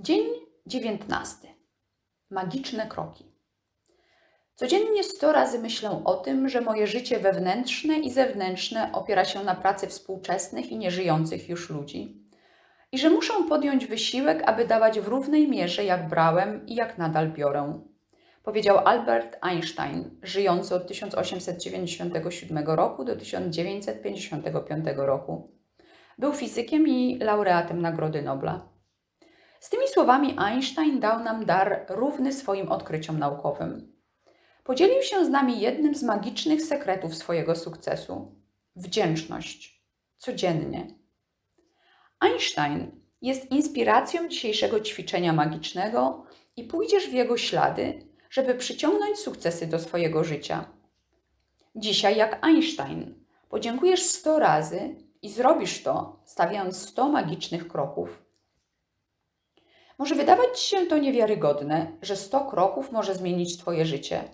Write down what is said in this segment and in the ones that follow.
Dzień dziewiętnasty. Magiczne kroki. Codziennie sto razy myślę o tym, że moje życie wewnętrzne i zewnętrzne opiera się na pracy współczesnych i nieżyjących już ludzi. I że muszę podjąć wysiłek, aby dawać w równej mierze, jak brałem i jak nadal biorę. Powiedział Albert Einstein, żyjący od 1897 roku do 1955 roku. Był fizykiem i laureatem Nagrody Nobla. Z tymi słowami Einstein dał nam dar równy swoim odkryciom naukowym. Podzielił się z nami jednym z magicznych sekretów swojego sukcesu wdzięczność codziennie. Einstein jest inspiracją dzisiejszego ćwiczenia magicznego i pójdziesz w jego ślady, żeby przyciągnąć sukcesy do swojego życia. Dzisiaj, jak Einstein, podziękujesz 100 razy i zrobisz to, stawiając 100 magicznych kroków. Może wydawać ci się to niewiarygodne, że 100 kroków może zmienić Twoje życie,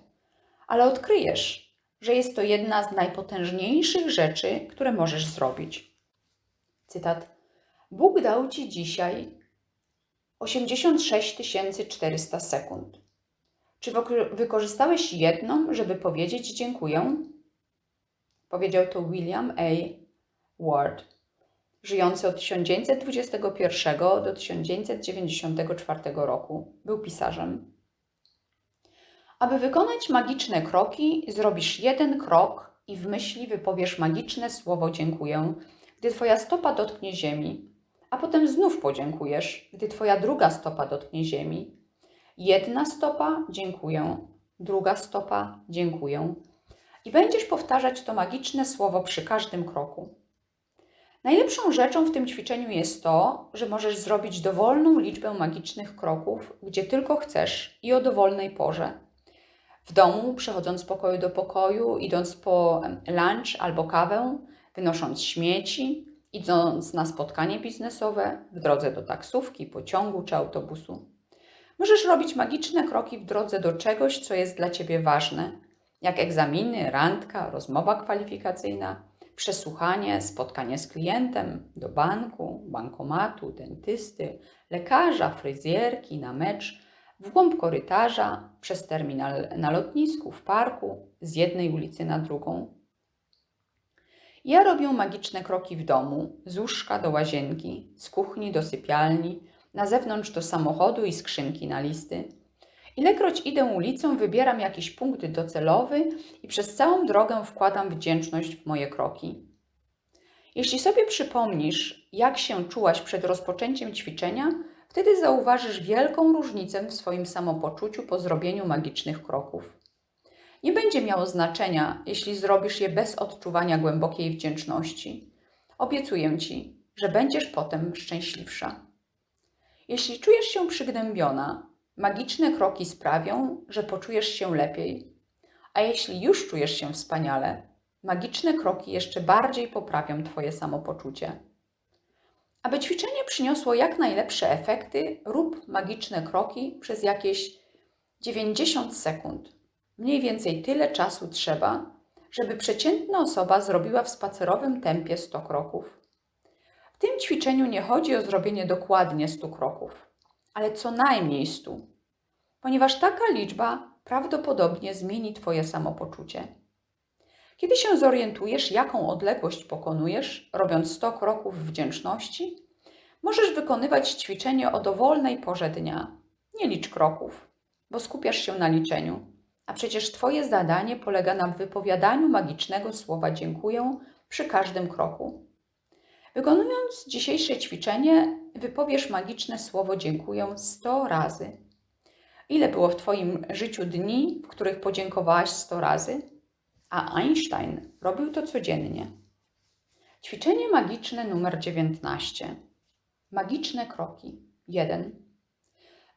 ale odkryjesz, że jest to jedna z najpotężniejszych rzeczy, które możesz zrobić. Cytat. Bóg dał Ci dzisiaj 86 400 sekund. Czy wykorzystałeś jedną, żeby powiedzieć dziękuję? Powiedział to William A. Ward żyjący od 1921 do 1994 roku. Był pisarzem. Aby wykonać magiczne kroki, zrobisz jeden krok i w myśli wypowiesz magiczne słowo dziękuję, gdy Twoja stopa dotknie ziemi, a potem znów podziękujesz, gdy Twoja druga stopa dotknie ziemi. Jedna stopa dziękuję, druga stopa dziękuję. I będziesz powtarzać to magiczne słowo przy każdym kroku. Najlepszą rzeczą w tym ćwiczeniu jest to, że możesz zrobić dowolną liczbę magicznych kroków, gdzie tylko chcesz i o dowolnej porze. W domu, przechodząc z pokoju do pokoju, idąc po lunch albo kawę, wynosząc śmieci, idąc na spotkanie biznesowe, w drodze do taksówki, pociągu czy autobusu. Możesz robić magiczne kroki w drodze do czegoś, co jest dla Ciebie ważne, jak egzaminy, randka, rozmowa kwalifikacyjna przesłuchanie, spotkanie z klientem, do banku, bankomatu, dentysty, lekarza, fryzjerki, na mecz, w głąb korytarza, przez terminal na lotnisku, w parku, z jednej ulicy na drugą. Ja robię magiczne kroki w domu, z łóżka do łazienki, z kuchni do sypialni, na zewnątrz do samochodu i skrzynki na listy Ilekroć idę ulicą, wybieram jakiś punkt docelowy i przez całą drogę wkładam wdzięczność w moje kroki. Jeśli sobie przypomnisz, jak się czułaś przed rozpoczęciem ćwiczenia, wtedy zauważysz wielką różnicę w swoim samopoczuciu po zrobieniu magicznych kroków. Nie będzie miało znaczenia, jeśli zrobisz je bez odczuwania głębokiej wdzięczności. Obiecuję ci, że będziesz potem szczęśliwsza. Jeśli czujesz się przygnębiona, Magiczne kroki sprawią, że poczujesz się lepiej. A jeśli już czujesz się wspaniale, magiczne kroki jeszcze bardziej poprawią Twoje samopoczucie. Aby ćwiczenie przyniosło jak najlepsze efekty, rób magiczne kroki przez jakieś 90 sekund. Mniej więcej tyle czasu trzeba, żeby przeciętna osoba zrobiła w spacerowym tempie 100 kroków. W tym ćwiczeniu nie chodzi o zrobienie dokładnie 100 kroków ale co najmniej stu, ponieważ taka liczba prawdopodobnie zmieni Twoje samopoczucie. Kiedy się zorientujesz, jaką odległość pokonujesz, robiąc 100 kroków wdzięczności, możesz wykonywać ćwiczenie o dowolnej porze dnia. Nie licz kroków, bo skupiasz się na liczeniu, a przecież Twoje zadanie polega na wypowiadaniu magicznego słowa dziękuję przy każdym kroku. Wykonując dzisiejsze ćwiczenie, wypowiesz magiczne słowo dziękuję 100 razy. Ile było w Twoim życiu dni, w których podziękowałaś 100 razy? A Einstein robił to codziennie. Ćwiczenie magiczne numer 19. Magiczne kroki. 1.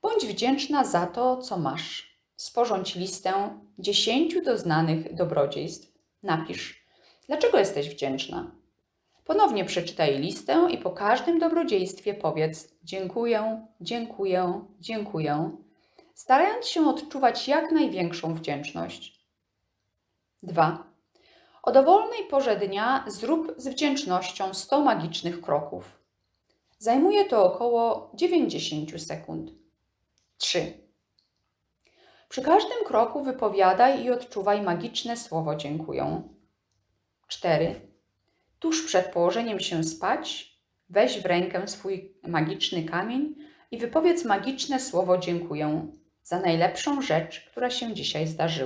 Bądź wdzięczna za to, co masz. Sporządź listę 10 doznanych dobrodziejstw. Napisz, dlaczego jesteś wdzięczna. Ponownie przeczytaj listę i po każdym dobrodziejstwie powiedz dziękuję, dziękuję, dziękuję, starając się odczuwać jak największą wdzięczność. 2. O dowolnej porze dnia zrób z wdzięcznością 100 magicznych kroków. Zajmuje to około 90 sekund. 3. Przy każdym kroku wypowiadaj i odczuwaj magiczne słowo dziękuję. 4. Tuż przed położeniem się spać, weź w rękę swój magiczny kamień i wypowiedz magiczne słowo dziękuję za najlepszą rzecz, która się dzisiaj zdarzyła.